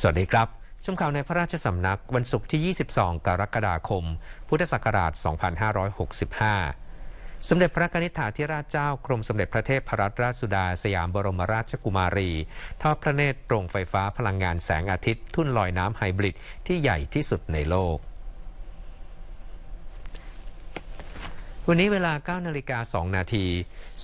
สวัสดีครับ ชมข่าวในพระราชสำนักวันศุกร์ที่ 22 กรกฎาคม พุทธศักราช 2565 สมเด็จพระนิษฐาธิราชเจ้ากรมสมเด็จพระเทพรัตนราชสุดา สยามบรมราชกุมารี ทอดพระเนตรโรงไฟฟ้าพลังงานแสงอาทิตย์ ทุ่นลอยน้ำไฮบริดที่ใหญ่ที่สุดในโลกวันนี้เวลา 9 นาฬิกา 2 นาที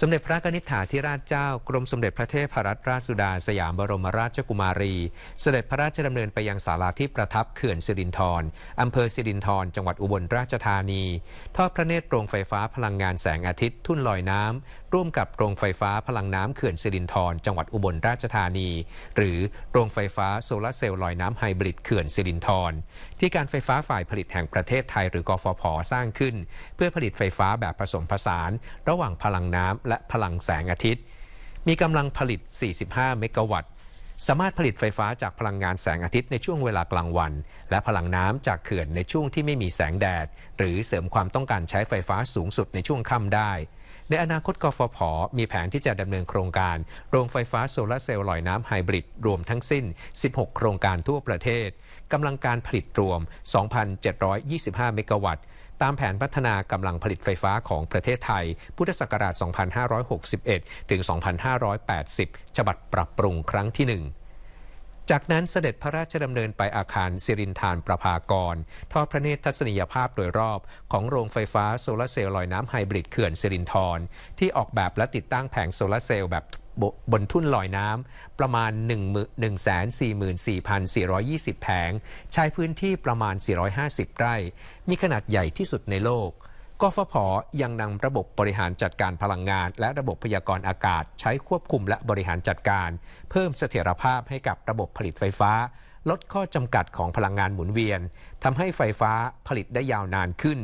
สมเด็จพระกนิษฐาธิราชเจ้ากรมสมเด็จพระเทพรัตนราชสุดาสยามบรมราชกุมารี เสด็จพระราชดำเนินไปยังศาลาที่ประทับเขื่อนสิรินธรอำเภอสิรินธรจังหวัดอุบลราชธานี ทอดพระเนตรโรงไฟฟ้าพลังงานแสงอาทิตย์ทุ่นลอยน้ำร่วมกับโรงไฟฟ้าพลังน้ำเขื่อนสิรินธรจังหวัดอุบลราชธานี หรือโรงไฟฟ้าโซลาร์เซลล์ลอยน้ำไฮบริดเขื่อนสิรินธรที่การไฟฟ้าฝ่ายผลิตแห่งประเทศไทยหรือกฟผสร้างขึ้น เพื่อผลิตไฟฟ้าแบบผสมผสาน ระหว่างพลังน้ำและพลังแสงอาทิตย์ มีกำลังผลิต 45 เมกะวัตต์ สามารถผลิตไฟฟ้าจากพลังงานแสงอาทิตย์ในช่วงเวลากลางวัน และพลังน้ำจากเขื่อนในช่วงที่ไม่มีแสงแดด หรือเสริมความต้องการใช้ไฟฟ้าสูงสุดในช่วงค่ำได้ ในอนาคตกฟผ มีแผนที่จะดำเนินโครงการ โรงไฟฟ้าโซลาร์เซลล์ลอยน้ำไฮบริดรวมทั้งสิ้น 16 โครงการทั่วประเทศ กำลังการผลิตรวม 2,725 เมกะวัตต์ ตามแผนพัฒนากำลังผลิตไฟฟ้าของประเทศไทย พุทธศักราช 2561 ถึง 2580 ฉบับปรับปรุงครั้งที่ 1จากนั้นเสด็จพระราชดำเนินไปอาคารสิรินทานประภากร ทอดพระเนตรทัศนียภาพโดยรอบของโรงไฟฟ้าโซลาร์เซลล์ลอยน้ำไฮบริดเขื่อนสิรินทรที่ออกแบบและติดตั้งแผงโซลาร์เซลล์แบบ บนทุ่นลอยน้ำประมาณ 144,420 แผง ใช้พื้นที่ประมาณ 450 ไร่ มีขนาดใหญ่ที่สุดในโลกกฟผยังนำระบบบริหารจัดการพลังงาน และระบบพยากรณ์อากาศ ใช้ควบคุมและบริหารจัดการ เพิ่มเสถียรภาพให้กับระบบผลิตไฟฟ้า ลดข้อจำกัดของพลังงานหมุนเวียนทำให้ไฟฟ้าผลิตได้ยาวนานขึ้น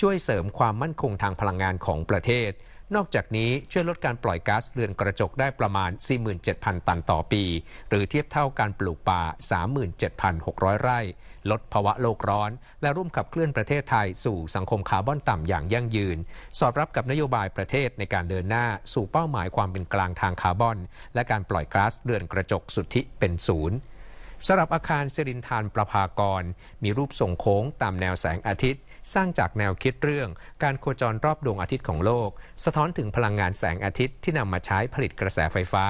ช่วยเสริมความมั่นคงทางพลังงานของประเทศ นอกจากนี้ช่วยลดการปล่อยก๊าซเรือนกระจกได้ประมาณ 47,000 ตันต่อปี หรือเทียบเท่าการปลูกป่า 37,600 ไร่ ลดภาวะโลกร้อน และร่วมขับเคลื่อนประเทศไทยสู่สังคมคาร์บอนต่ำอย่างยั่งยืน สอดรับกับนโยบายประเทศในการเดินหน้าสู่เป้าหมายความเป็นกลางทางคาร์บอน และการปล่อยก๊าซเรือนกระจกสุทธิเป็นศูนย์สำหรับอาคารสิรินทานประภากร มีรูปทรงโค้งตามแนวแสงอาทิตย์ สร้างจากแนวคิดเรื่อง การโคจรรอบดวงอาทิตย์ของโลก สะท้อนถึงพลังงานแสงอาทิตย์ที่นำมาใช้ผลิตกระแสไฟฟ้า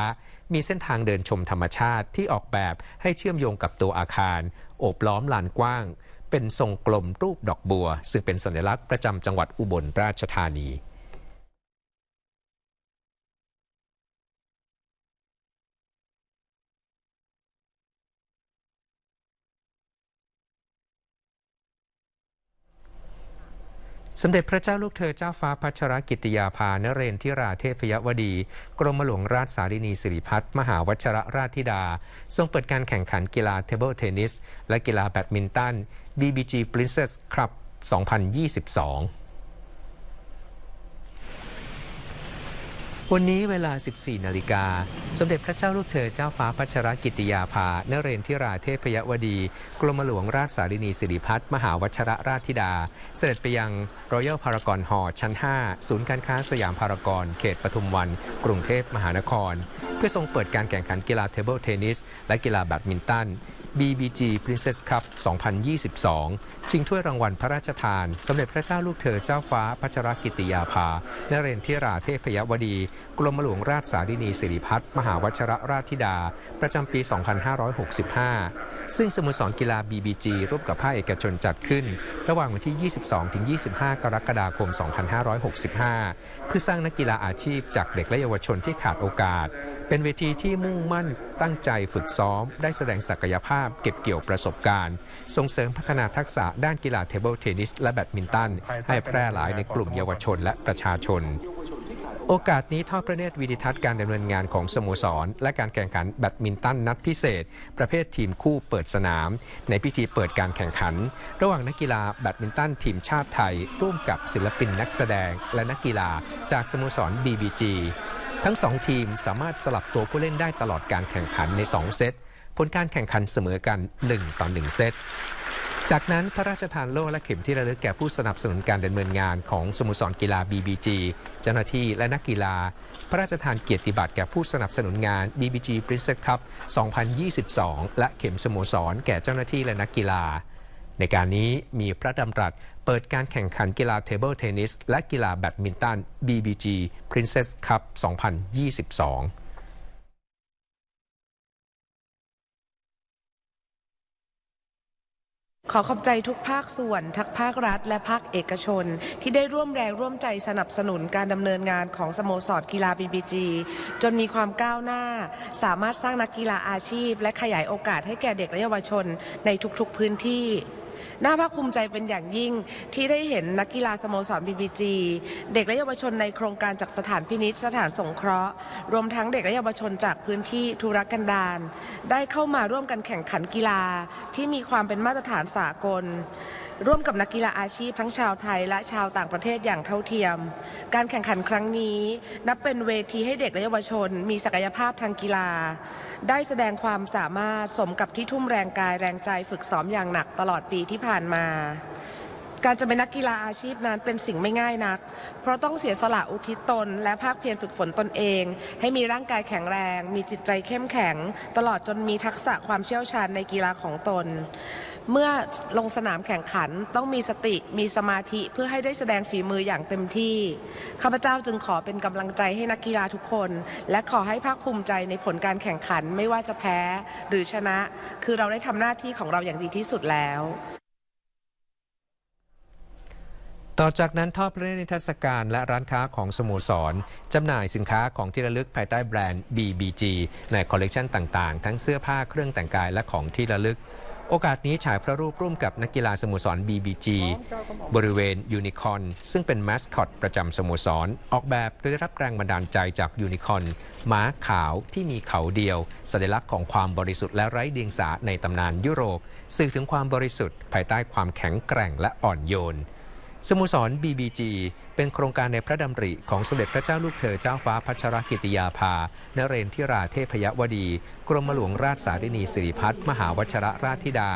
มีเส้นทางเดินชมธรรมชาติที่ออกแบบให้เชื่อมโยงกับตัวอาคาร โอบล้อมลานกว้าง เป็นทรงกลมรูปดอกบัว ซึ่งเป็นสัญลักษณ์ประจำจังหวัดอุบลราชธานี สมเด็จพระเจ้าลูกเธอเจ้าฟ้าพัชรกิติยาภานเรนทิราเทพยวดี กรมหลวงราชสารินีสิริพัฒน์มหาวัชรราชธิดา ทรงเปิดการแข่งขันกีฬาเทเบิลเทนนิสและกีฬาแบดมินตัน BBG Princess Club 2022 วันนี้เวลา 14 นาฬิกา สมเด็จพระเจ้าลูกเธอเจ้าฟ้าพัชรกิติยาภา นเรนทิราเทพยวดี กรมหลวงราชสารินีสิริพัฒน์มหาวัชรราชธิดา เสด็จไปยังรอยัลพารากอนฮอชั้น 5 ศูนย์การค้าสยามพารากอนเขตปทุมวัน กรุงเทพมหานคร เพื่อทรงเปิดการแข่งขันกีฬาเทเบิลเทนนิสและกีฬาแบดมินตัน BBG Princess Cup 2022 ชิงถ้วยรางวัลพระราชทาน สมเด็จพระเจ้าลูกเธอเจ้าฟ้าพัชรกิติยาภา นเรนทิราเทพยวดี กรมหลวงราชสารินีสิริพัฒน์มหาวัชรราชธิดา ประจำปี 2565 ซึ่งสโมสรกีฬา BBG ร่วมกับภาคเอกชนจัดขึ้น ระหว่างวันที่ 22-25 กรกฎาคม 2565 เพื่อสร้างนักกีฬาอาชีพจากเด็กและเยาวชนที่ขาดโอกาส เป็นเวทีที่มุ่งมั่นตั้งใจฝึกซ้อม ได้แสดงศักยภาพเก็บเกี่ยวประสบการณ์ ส่งเสริมพัฒนาทักษะด้านกีฬาเทเบิลเทนนิสและแบดมินตัน ให้แพร่หลายในกลุ่มเยาวชนและประชาชน โอกาสนี้ทอดพระเนตรวิดิทัศน์การดำเนินงานของสโมสร และการแข่งขันแบดมินตันนัดพิเศษ ประเภททีมคู่เปิดสนาม ในพิธีเปิดการแข่งขัน ระหว่างนักกีฬาแบดมินตันทีมชาติไทย ร่วมกับศิลปินนักแสดง และนักกีฬาจากสโมสร BBG ทั้งสองทีมสามารถสลับตัวผู้เล่นได้ตลอดการแข่งขันใน 2 เซต ผลการแข่งขันเสมอกัน 1 ต่อ 1 เซต จากนั้นพระราชทานโล่และเข็มที่ระลึกแก่ผู้สนับสนุนการดำเนินงานของสโมสรกีฬา BBG เจ้าหน้าที่และนักกีฬา พระราชทานเกียรติบัตรแก่ผู้สนับสนุนงาน BBG Princess Cup 2022 และเข็มสโมสรแก่เจ้าหน้าที่และนักกีฬา ในการนี้มีพระดำรัสเปิดการแข่งขันกีฬาเทเบิลเทนนิสและกีฬาแบดมินตัน BBG Princess Cup 2022 ขอขอบใจทุกภาคส่วน ทั้งภาครัฐ และภาคเอกชน ที่ได้ร่วมแรงร่วมใจสนับสนุนการดำเนินงานของสโมสรกีฬา BBG จนมีความก้าวหน้า สามารถสร้างนักกีฬาอาชีพ และขยายโอกาสให้แก่เด็กและเยาวชนในทุกๆพื้นที่ น่าภาคภูมิใจเป็นอย่างยิ่งที่ได้เห็นนักกีฬาสโมสร BBG เด็กและเยาวชนในโครงการจากสถานพินิจสถานสงเคราะห์ รวมทั้งเด็กและเยาวชนจากพื้นที่ทุรกันดารได้เข้ามาร่วมกันแข่งขันกีฬาที่มีความเป็นมาตรฐานสากล ร่วมกับนักกีฬาอาชีพทั้งชาวไทยและชาวต่างประเทศอย่างเท่าเทียม การแข่งขันครั้งนี้ นับเป็นเวทีให้เด็กและเยาวชน มีศักยภาพทางกีฬา ได้แสดงความสามารถสมกับที่ทุ่มแรงกายแรงใจฝึกซ้อมอย่างหนักตลอดปีที่ผ่านมา การจะเป็นนักกีฬาอาชีพนั้นเป็นสิ่งไม่ง่ายนัก เพราะต้องเสียสละอุทิศตน และภาคเพียรฝึกฝนตนเอง ให้มีร่างกายแข็งแรง มีจิตใจเข้มแข็ง ตลอดจนมีทักษะความเชี่ยวชาญในกีฬาของตน เมื่อลงสนามแข่งขันต้องมีสติมีสมาธิเพื่อให้ได้แสดงฝีมืออย่างเต็มที่ข้าพเจ้าจึงขอเป็นกำลังใจให้นักกีฬาทุกคน และขอให้ภาคภูมิใจในผลการแข่งขันไม่ว่าจะแพ้หรือชนะ คือเราได้ทำหน้าที่ของเราอย่างดีที่สุดแล้ว ต่อจากนั้นทอดพระเนตรนิทรรศการและร้านค้าของสโมสรจำหน่ายสินค้าของที่ระลึกภายใต้แบรนด์ BBG ในคอลเลกชันต่างๆ ทั้งเสื้อผ้าเครื่องแต่งกายและของที่ระลึก โอกาสนี้ฉายพระรูปร่วมกับนักกีฬาสโมสร BBG บริเวณยูนิคอนซึ่งเป็นมาสคอตประจำสโมสร ออกแบบโดยได้รับแรงบันดาลใจจากยูนิคอนม้าขาวที่มีเขาเดียว สัญลักษณ์ของความบริสุทธิ์และไร้เดียงสาในตำนานยุโรป สื่อถึงความบริสุทธิ์ ภายใต้ความแข็งแกร่งและอ่อนโยน สโมสร BBG เป็นโครงการในพระดำริของสมเด็จพระเจ้าลูกเธอเจ้าฟ้าพัชรกิติยาภา นเรนทิราเทพยวดี กรมหลวงราชสารินีสิริพัฒน์มหาวชรราชธิดา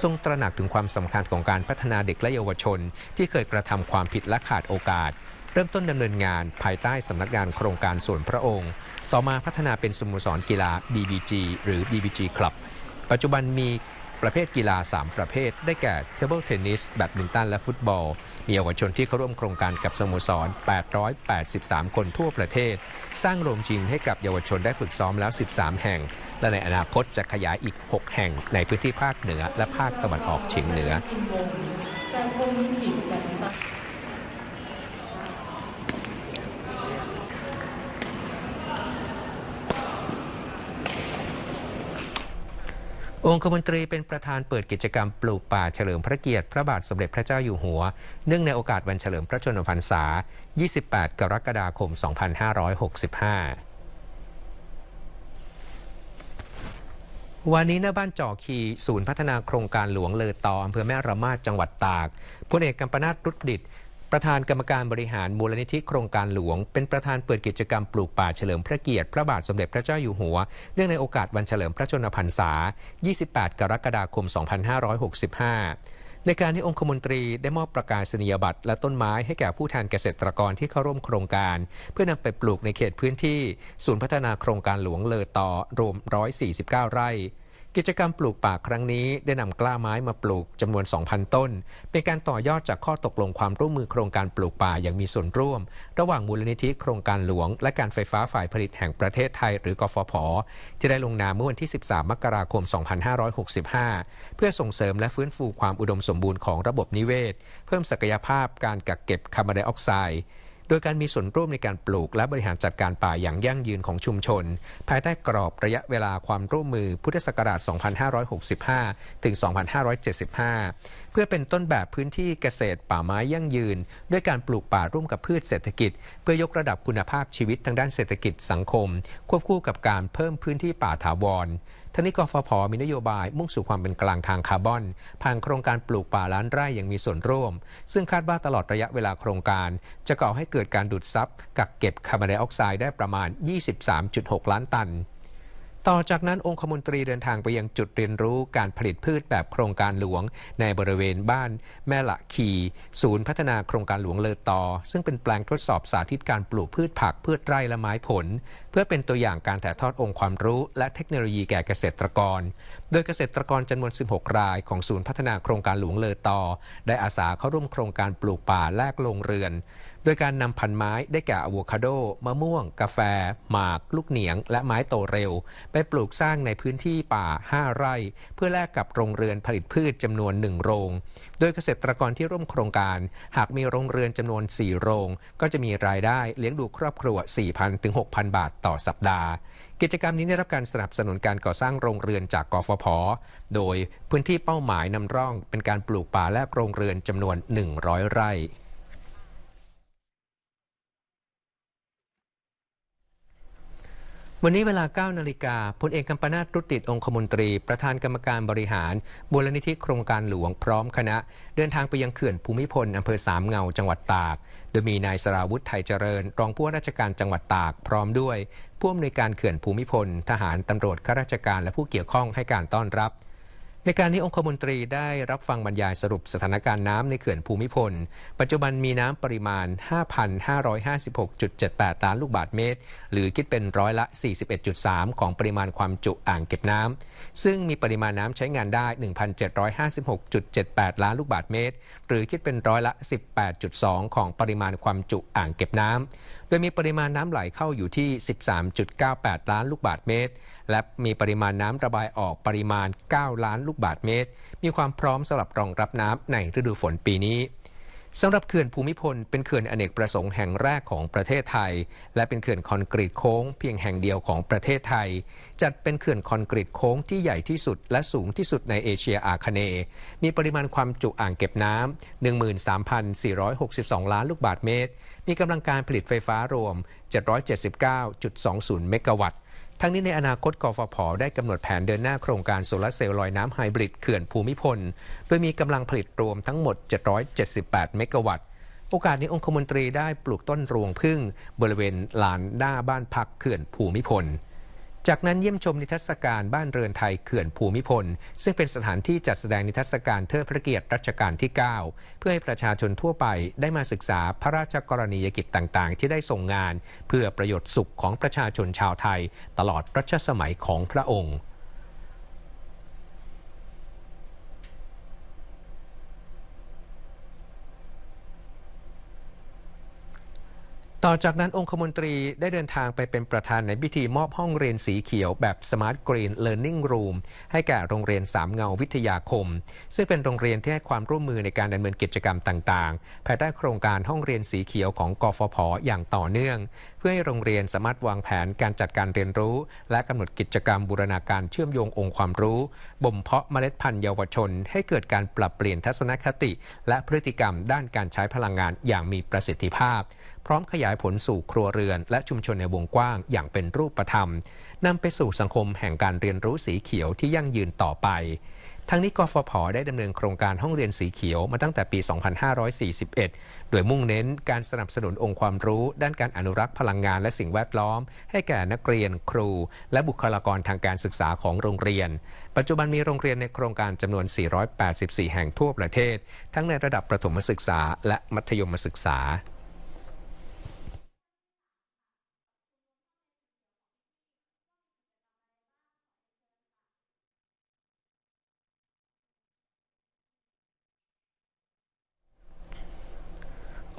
ทรงตระหนักถึงความสำคัญของการพัฒนาเด็กและเยาวชน ที่เคยกระทำความผิดและขาดโอกาส เริ่มต้นดำเนินงานภายใต้สำนักงานโครงการส่วนพระองค์ ต่อมาพัฒนาเป็นสโมสรกีฬา BBG หรือ BBG Club ปัจจุบันมี ประเภทกีฬา 3 ประเภท ได้แก่เทเบิลเทนนิส แบดมินตัน และฟุตบอล มีเยาวชนที่เข้าร่วมโครงการกับสโมสร 883 คนทั่วประเทศ สร้างโรงจิมให้กับเยาวชนได้ฝึกซ้อมแล้ว 13 แห่ง และในอนาคตจะขยายอีก 6 แห่งในพื้นที่ภาคเหนือและภาคตะวันออกเฉียงเหนือ องคมนตรีเป็นประธานเปิดกิจกรรมปลูกป่าเฉลิมพระเกียรติพระบาทสมเด็จพระเจ้าอยู่หัว เนื่องในโอกาสวันเฉลิมพระชนมพรรษา 28 กรกฎาคม 2565วันนี้หน้าบ้านจอคีศูนย์พัฒนาโครงการหลวงเลอตออำเภอแม่ระมาดจังหวัดตากพลเอกกัมปนาตรุดดิต ประธานกรรมการบริหารมูลนิธิโครงการหลวง เป็นประธานเปิดกิจกรรมปลูกป่าเฉลิมพระเกียรติพระบาทสมเด็จพระเจ้าอยู่หัว เนื่องในโอกาสวันเฉลิมพระชนมพรรษา 28 กรกฎาคม 2565ในการที่องคมนตรีได้มอบประกาศนียบัตรและต้นไม้ให้แก่ผู้แทนเกษตรกรที่เข้าร่วมโครงการ เพื่อนำไปปลูกในเขตพื้นที่ ศูนย์พัฒนาโครงการหลวงเลอต่อรวม 149 ไร่ กิจกรรมปลูกป่าครั้งนี้ได้นำกล้าไม้มาปลูกจำนวน 2,000 ต้น เป็นการต่อยอดจากข้อตกลงความร่วมมือโครงการปลูกป่าอย่างมีส่วนร่วม ระหว่างมูลนิธิโครงการหลวง และการไฟฟ้าฝ่ายผลิตแห่งประเทศไทย หรือกฟผ ที่ได้ลงนามเมื่อวันที่ 13 มกราคม 2565 เพื่อส่งเสริมและฟื้นฟูความอุดมสมบูรณ์ของระบบนิเวศ เพิ่มศักยภาพการกักเก็บคาร์บอนไดออกไซด์ โดยการมีส่วนร่วมในการปลูกและบริหารจัดการป่าอย่างยั่งยืนของชุมชน ภายใต้กรอบระยะเวลาความร่วมมือพุทธศักราช 2565 ถึง 2575 เพื่อเป็นต้นแบบพื้นที่เกษตรป่าไม้ยั่งยืน ด้วยการปลูกป่าร่วมกับพืชเศรษฐกิจ เพื่อยกระดับคุณภาพชีวิตทางด้านเศรษฐกิจสังคม ควบคู่กับการเพิ่มพื้นที่ป่าถาวร ทั้งนี้กฟผมีนโยบายมุ่งสู่ความเป็นกลางทางคาร์บอน ผ่านโครงการปลูกป่าล้านไร่อย่างมีส่วนร่วม ซึ่งคาดว่าตลอดระยะเวลาโครงการ จะก่อให้เกิดการดูดซับกักเก็บคาร์บอนไดออกไซด์ได้ประมาณ 23.6 ล้านตัน ต่อจากนั้นองคมนตรีเดินทางไปยังจุดเรียนรู้การผลิตพืชแบบโครงการหลวง ในบริเวณบ้านแม่ละคี ศูนย์พัฒนาโครงการหลวงเลอตอ ซึ่งเป็นแปลงทดสอบสาธิตการปลูกพืชผักพืชไร่และไม้ผล เพื่อเป็นตัวอย่างการถ่ายทอดองค์ความรู้ และเทคโนโลยีแก่เกษตรกร โดยเกษตรกรจำนวน 16 ราย ของศูนย์พัฒนาโครงการหลวงเลอตอ ได้อาสาเข้าร่วมโครงการปลูกป่าแลกโรงเรือน โดยการนำพันไม้ได้แก่อะโวคาโด มะม่วง กาแฟ หมาก ลูกเหนียง และไม้โตเร็ว ไปปลูกสร้างในพื้นที่ป่า 5 ไร่ เพื่อแลกกับโรงเรือนผลิตพืชจำนวน 1 โรง โดยเกษตรกรที่ร่วมโครงการ หากมีโรงเรือนจำนวน 4 โรง ก็จะมีรายได้เลี้ยงดูครอบครัว 4,000ถึง6,000 บาทต่อสัปดาห์ กิจกรรมนี้ได้รับการสนับสนุนการก่อสร้างโรงเรือนจากกฟผ โดยพื้นที่เป้าหมายนำร่องเป็นการปลูกป่าและโรงเรือนจำนวน 100 ไร่ วันนี้เวลา 9 นาฬิกาพลเอกกัมปนาตรุติดองคมนตรี ประธานกรรมการบริหารบูรณิธิโครงการหลวงพร้อมคณะ เดินทางไปยังเขื่อนภูมิพลอำเภอสามเงาจังหวัดตาก โดยมีนายสราวุธไทยเจริญ รองผู้ว่าราชการจังหวัดตาก พร้อมด้วยผู้อำนวยการเขื่อนภูมิพล ทหารตำรวจข้าราชการและผู้เกี่ยวข้องให้การต้อนรับ ในการนี้องคมนตรีได้รับฟังบรรยายสรุปสถานการณ์น้ำในเขื่อนภูมิพล ปัจจุบันมีน้ำปริมาณ 5,556.78 ล้านลูกบาศก์เมตร หรือคิดเป็นร้อยละ 41.3 ของปริมาณความจุอ่างเก็บน้ำ ซึ่งมีปริมาณน้ำใช้งานได้ 1,756.78 ล้านลูกบาศก์เมตร หรือคิดเป็นร้อยละ 18.2 ของปริมาณความจุอ่างเก็บน้ำโดยมีปริมาณน้ำไหลเข้าอยู่ที่ 13.98 ล้านลูกบาทเมตร และมีปริมาณน้ำระบายออกปริมาณ 9 ล้านลูกบาทเมตร มีความพร้อมสำหรับรองรับน้ำในฤดูฝนปีนี้ สำหรับเขื่อนภูมิพลเป็นเขื่อนอเนกประสงค์แห่งแรกของประเทศไทย และเป็นเขื่อนคอนกรีตโค้งเพียงแห่งเดียวของประเทศไทย จัดเป็นเขื่อนคอนกรีตโค้งที่ใหญ่ที่สุดและสูงที่สุดในเอเชียอาคเนย์มีปริมาณความจุอ่างเก็บน้ำ13,462 ล้านลูกบาศก์เมตร มีกำลังการผลิตไฟฟ้ารวม 779.20 เมกะวัตต์ ทั้งนี้ในอนาคตกฟผได้กำหนดแผนเดินหน้าโครงการโซลาร์เซลล์ลอยน้ำไฮบริดเขื่อนภูมิพล โดยมีกำลังผลิตรวมทั้งหมด 778 เมกะวัตต์โอกาสนี้องคมนตรีได้ปลูกต้นรวงพึ่ง บริเวณลานหน้าบ้านพักเขื่อนภูมิพล จากนั้นเยี่ยมชมนิทรรศการบ้านเรือนไทยเขื่อนภูมิพล ซึ่งเป็นสถานที่จัดแสดงนิทรรศการเทิดพระเกียรติรัชกาลที่ 9 เพื่อให้ประชาชนทั่วไปได้มาศึกษาพระราชกรณียกิจต่างๆ ที่ได้ส่งงาน เพื่อประโยชน์สุขของประชาชนชาวไทย ตลอดรัชสมัยของพระองค์ ต่อจากนั้นองคมนตรีได้เดินทางไปเป็นประธานในพิธีมอบห้องเรียนสีเขียวแบบ Smart Green Learning Room ให้แก่โรงเรียนสามเงาวิทยาคม ซึ่งเป็นโรงเรียนที่ให้ความร่วมมือในการดำเนินกิจกรรมต่างๆ ภายใต้โครงการห้องเรียนสีเขียวของกฟผอย่างต่อเนื่อง เพื่อให้โรงเรียนสามารถวางแผนการจัดการเรียนรู้ และกำหนดกิจกรรมบูรณาการเชื่อมโยงองค์ความรู้บ่มเพาะเมล็ดพันธุ์เยาวชน ให้เกิดการปรับเปลี่ยนทัศนคติ และพฤติกรรมด้านการใช้พลังงานอย่างมีประสิทธิภาพ พร้อมขยายผลสู่ครัวเรือน และชุมชนในวงกว้างอย่างเป็นรูปธรรมนำไปสู่สังคมแห่งการเรียนรู้สีเขียวที่ยั่งยืนต่อไปทั้งนี้กฟผ ได้ดำเนินโครงการห้องเรียนสีเขียวมาตั้งแต่ปี 2541 โดยมุ่งเน้นการสนับสนุนองค์ความรู้ ด้านการอนุรักษ์พลังงานและสิ่งแวดล้อม ให้แก่นักเรียนครู และบุคลากรทางการศึกษาของโรงเรียน ปัจจุบันมีโรงเรียนในโครงการจำนวน 484 แห่งทั่วประเทศ ทั้งในระดับประถมศึกษาและมัธยมศึกษา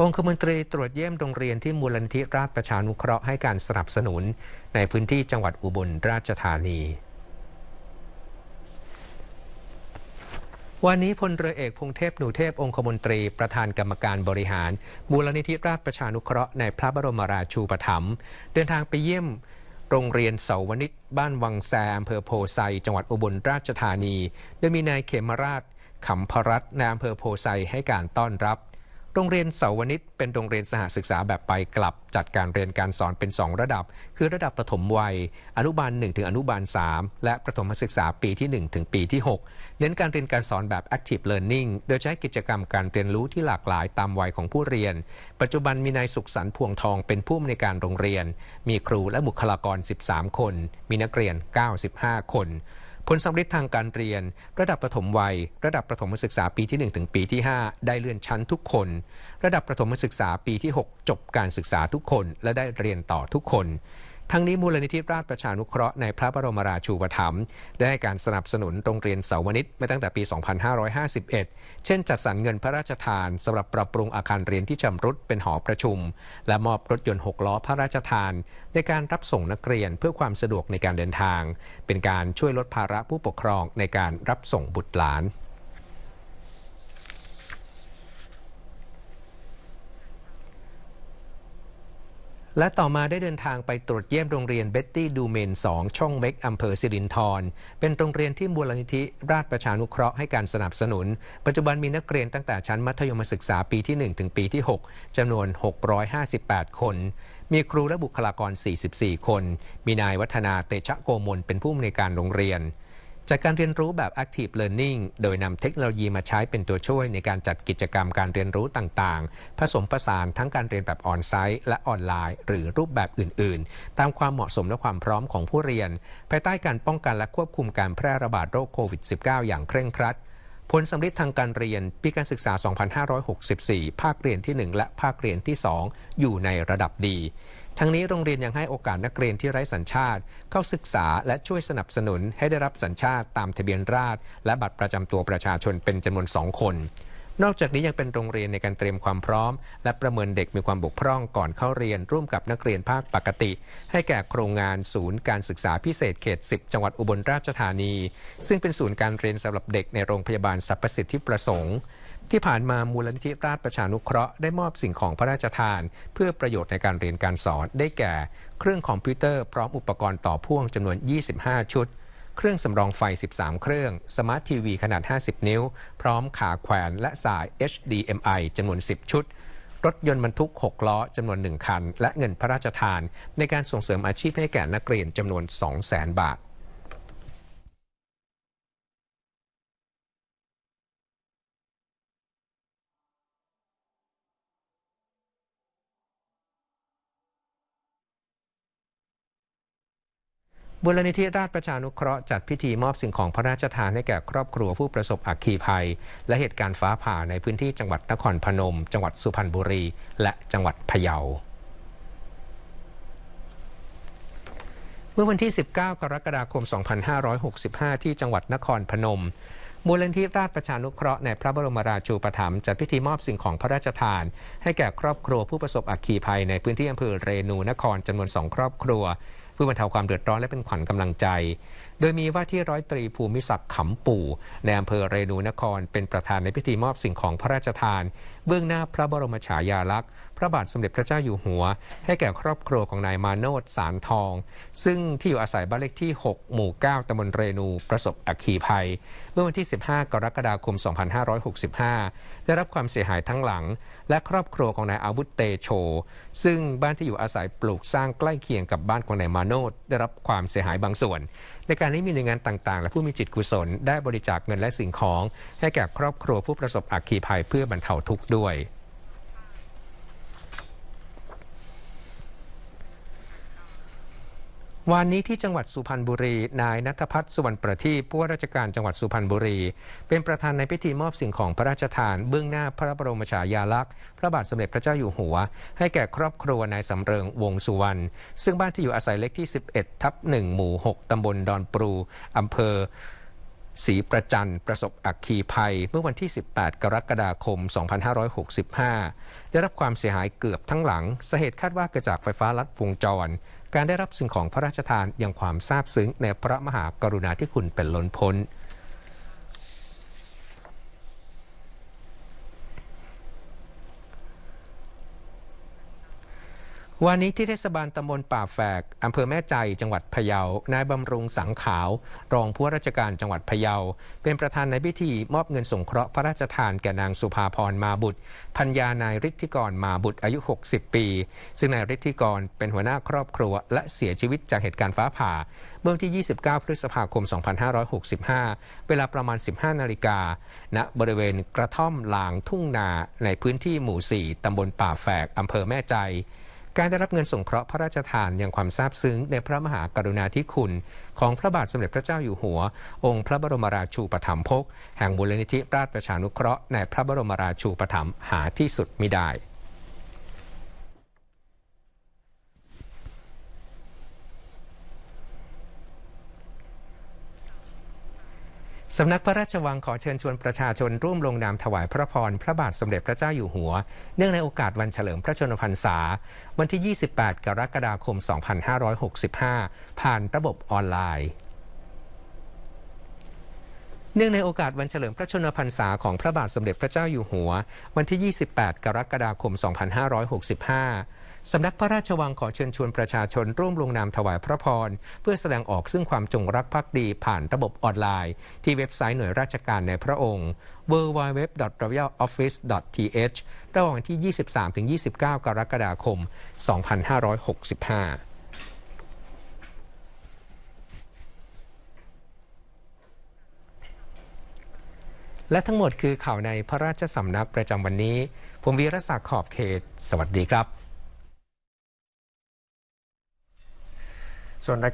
องคมนตรีตรวจเยี่ยมโรงเรียนที่มูลนิธิราชประชานุเคราะห์ให้การสนับสนุน ในพื้นที่จังหวัดอุบลราชธานี วันนี้พลเรือเอกพงเทพหนูเทพองคมนตรีประธานกรรมการบริหาร มูลนิธิราชประชานุเคราะห์ในพระบรมราชูปถัมภ์เดินทางไปเยี่ยมโรงเรียนเสาวนิชบ้านวังแซอำเภอโพไซจังหวัดอุบลราชธานีโดยมีนายเขมราชขำพรัตน์ในอำเภอโพไซให้การต้อนรับ โรงเรียนเสาวนิตเป็นโรงเรียนสหศึกษาแบบไปกลับ จัดการเรียนการสอนเป็น 2 ระดับ คือระดับประถมวัย อนุบาล 1 ถึงอนุบาล 3 และประถมศึกษาปีที่ 1 ถึงปีที่ 6 เน้นการเรียนการสอนแบบ active learning โดยใช้กิจกรรมการเรียนรู้ที่หลากหลายตามวัยของผู้เรียน ปัจจุบันมีนายสุขสันต์พวงทองเป็นผู้อำนวยการโรงเรียน มีครูและบุคลากร 13 คน มีนักเรียน 95 คน ผลสำเร็จทางการเรียน ระดับประถมวัย ระดับประถมศึกษาปีที่ 1 ถึงปีที่ 5 ได้เลื่อนชั้นทุกคน ระดับประถมศึกษาปีที่ 6 จบการศึกษาทุกคน และได้เรียนต่อทุกคน ทั้งนี้มูลนิธิราชประชานุเคราะห์ในพระบรมราชูปถัมภ์ได้ให้การสนับสนุนโรงเรียนเสาวนิตมาตั้งแต่ปี 2551 เช่นจัดสรรเงินพระราชทานสำหรับปรับปรุงอาคารเรียนที่ชำรุดเป็นหอประชุม และมอบรถยนต์ 6 ล้อพระราชทาน ในการรับส่งนักเรียนเพื่อความสะดวกในการเดินทาง เป็นการช่วยลดภาระผู้ปกครองในการรับส่งบุตรหลาน และต่อมาได้เดินทางไปตรวจเยี่ยมโรงเรียนเบ็ตตี้ดูเมน 2 ช่องเม็กอำเภอสิรินธรเป็นโรงเรียนที่มูลนิธิราชประชานุเคราะห์ให้การสนับสนุน ปัจจุบันมีนักเรียนตั้งแต่ชั้นมัธยมศึกษาปีที่ 1 ถึงปีที่ 6จำนวน 658 คน มีครูและบุคลากร 44 คน มีนายวัฒนาเตชะโกมลเป็นผู้อำนวยการโรงเรียน จากการเรียนรู้แบบ Active Learning โดยนำเทคโนโลยีมาใช้เป็นตัวช่วยในการจัดกิจกรรมการเรียนรู้ต่างๆ ผสมผสานทั้งการเรียนแบบออนไซต์และออนไลน์ หรือรูปแบบอื่นๆ ตามความเหมาะสมและความพร้อมของผู้เรียน ภายใต้การป้องกันและควบคุมการแพร่ระบาดโรคโควิด -19 อย่างเคร่งครัด ผลสำลิดทางการเรียนปีการศึกษา 2564 ภาคเรียนที่ 1 และภาคเรียนที่ 2 อยู่ในระดับดี ทั้งนี้โรงเรียนยังให้โอกาสนักเรียนที่ไร้สัญชาติ เข้าศึกษาและช่วยสนับสนุนให้ได้รับสัญชาติตามทะเบียนราษฎรและบัตรประจำตัวประชาชนเป็นจำนวน2คน นอกจากนี้ยังเป็นโรงเรียนในการเตรียมความพร้อม และประเมินเด็กมีความบกพร่องก่อนเข้าเรียน ร่วมกับนักเรียนภาคปกติ ให้แก่โครงงานศูนย์การศึกษาพิเศษเขต 10 จังหวัดอุบลราชธานี ซึ่งเป็นศูนย์การเรียนสำหรับเด็กในโรงพยาบาลสรรพสิทธิประสงค์ ที่ผ่านมามูลนิธิราชประชานุเคราะห์ได้มอบสิ่งของพระราชทาน เพื่อประโยชน์ในการเรียนการสอนได้แก่ เครื่องคอมพิวเตอร์พร้อมอุปกรณ์ต่อพ่วงจำนวน 25 ชุด เครื่องสำรองไฟ 13 เครื่อง สมาร์ททีวีขนาด 50 นิ้ว พร้อมขาแขวนและสาย HDMI จำนวน 10 ชุด รถยนต์บรรทุก 6 ล้อจำนวน 1 คัน และเงินพระราชทาน ในการส่งเสริมอาชีพให้แก่นักเรียนจำนวน 200,000 บาท มูลนิธิราชประชานุเคราะห์จัดพิธีมอบสิ่งของพระราชทานให้แก่ครอบครัวผู้ประสบอัคคีภัย และเหตุการณ์ฟ้าผ่าในพื้นที่จังหวัดนครพนม จังหวัดสุพรรณบุรี และจังหวัดพะเยาเมื่อวันที่ 19 กรกฎาคม 2565 ที่จังหวัดนครพนม มูลนิธิราชประชานุเคราะห์ในพระบรมราชูปถัมภ์จัดพิธีมอบสิ่งของพระราชทาน ให้แก่ครอบครัวผู้ประสบอัคคีภัยในพื้นที่อำเภอเรนูนครจำนวนสองครอบครัว เพื่อบรรเทาความเดือดร้อนและเป็นขวัญกำลังใจ โดยมีว่าที่ร้อยตรีภูมิศักดิ์ขำปู่ในอำเภอเรนูนคร เป็นประธานในพิธีมอบสิ่งของพระราชทาน เบื้องหน้าพระบรมฉายาลักษณ์ พระบาทสมเด็จพระเจ้าอยู่หัว ให้แก่ครอบครัวของนายมาโนดสารทอง ซึ่งที่อยู่อาศัยบ้านเลขที่ 6 หมู่ 9ตำบลเรนู ประสบอัคคีภัย เมื่อวันที่ 15 กรกฎาคม 2565 ได้รับความเสียหายทั้งหลัง และครอบครัวของนายอาวุธเตโช ซึ่งบ้านที่อยู่อาศัยปลูกสร้างใกล้เคียงกับบ้านของนายมาโนดได้รับความเสียหายบางส่วน ในการนี้มีหน่วยงานต่าง ๆ และผู้มีจิตกุศล ได้บริจาคเงินและสิ่งของ ให้แก่ครอบครัวผู้ประสบอัคคีภัยเพื่อบรรเทาทุกข์ด้วย วันนี้ที่จังหวัดสุพรรณบุรี นายนัทพัฒน์สุวรรณประทีปผู้ว่าราชการจังหวัดสุพรรณบุรี เป็นประธานในพิธีมอบสิ่งของพระราชทาน เบื้องหน้าพระบรมฉายาลักษณ์ พระบาทสมเด็จพระเจ้าอยู่หัว ให้แก่ครอบครัวนายสำเริงวงสุวรรณซึ่งบ้านที่อยู่อาศัยเลขที่ 11 ทับ1หมู่ 6 ตำบลดอนปรูอำเภอศรีประจันประสบอัคคีภัย เมื่อวันที่ 18 กรกฎาคม 2565 ได้รับความเสียหายเกือบทั้งหลังสาเหตุคาดว่าเกิดจากไฟฟ้าลัดวงจร การได้รับสิ่งของพระราชทานยังความซาบซึ้งในพระมหากรุณาธิคุณเป็นล้นพ้น วันนี้ที่เทศบาลตำบลป่าแฝกอำเภอแม่ใจจังหวัดพะเยานายบำรุงสังขาว รองผู้ว่าราชการจังหวัดพะเยา เป็นประธานในพิธีมอบเงินสงเคราะห์พระราชทานแก่นางสุภาพรมาบุตรพัญญานายฤทธิกรมาบุตรอายุ 60 ปี ซึ่งนายฤทธิกรเป็นหัวหน้าครอบครัว และเสียชีวิตจากเหตุการณ์ฟ้าผ่า เมื่อวันที่ 29 พฤษภาคม 2565 เวลาประมาณ 15 นาฬิกาณบริเวณกระท่อมลางทุ่งนาในพื้นที่หมู่ 4ตำบลป่าแฝกอำเภอแม่ใจ การได้รับเงินสงเคราะห์พระราชทานยังความซาบซึ้งในพระมหากรุณาธิคุณ ของพระบาทสมเด็จพระเจ้าอยู่หัว องค์พระบรมราชูปถัมภกแห่งมูลนิธิราชประชานุเคราะห์ในพระบรมราชูปถัมภ์หาที่สุดมิได้ สำนักพระราชวังขอเชิญชวนประชาชนร่วมลงนามถวายพระพร พระบาทสมเด็จพระเจ้าอยู่หัว เนื่องในโอกาสวันเฉลิมพระชนมพรรษา วันที่ 28 กรกฎาคม 2565 ผ่านระบบออนไลน์เนื่องในโอกาสวันเฉลิมพระชนมพรรษาของพระบาทสมเด็จพระเจ้าอยู่หัว วันที่ 28 กรกฎาคม 2565 สำนักพระราชวังขอเชิญชวนประชาชนร่วมลงนามถวายพระพร เพื่อแสดงออกซึ่งความจงรักภักดีผ่านระบบออนไลน์ ที่เว็บไซต์หน่วยราชการในพระองค์ www.royaloffice.th ระหว่างที่ 23-29 กรกฎาคม 2565และทั้งหมดคือข่าวในพระราชสำนักประจำวันนี้ ผมวีรศักดิ์ขอบเขต สวัสดีครับ ส่วนรายการ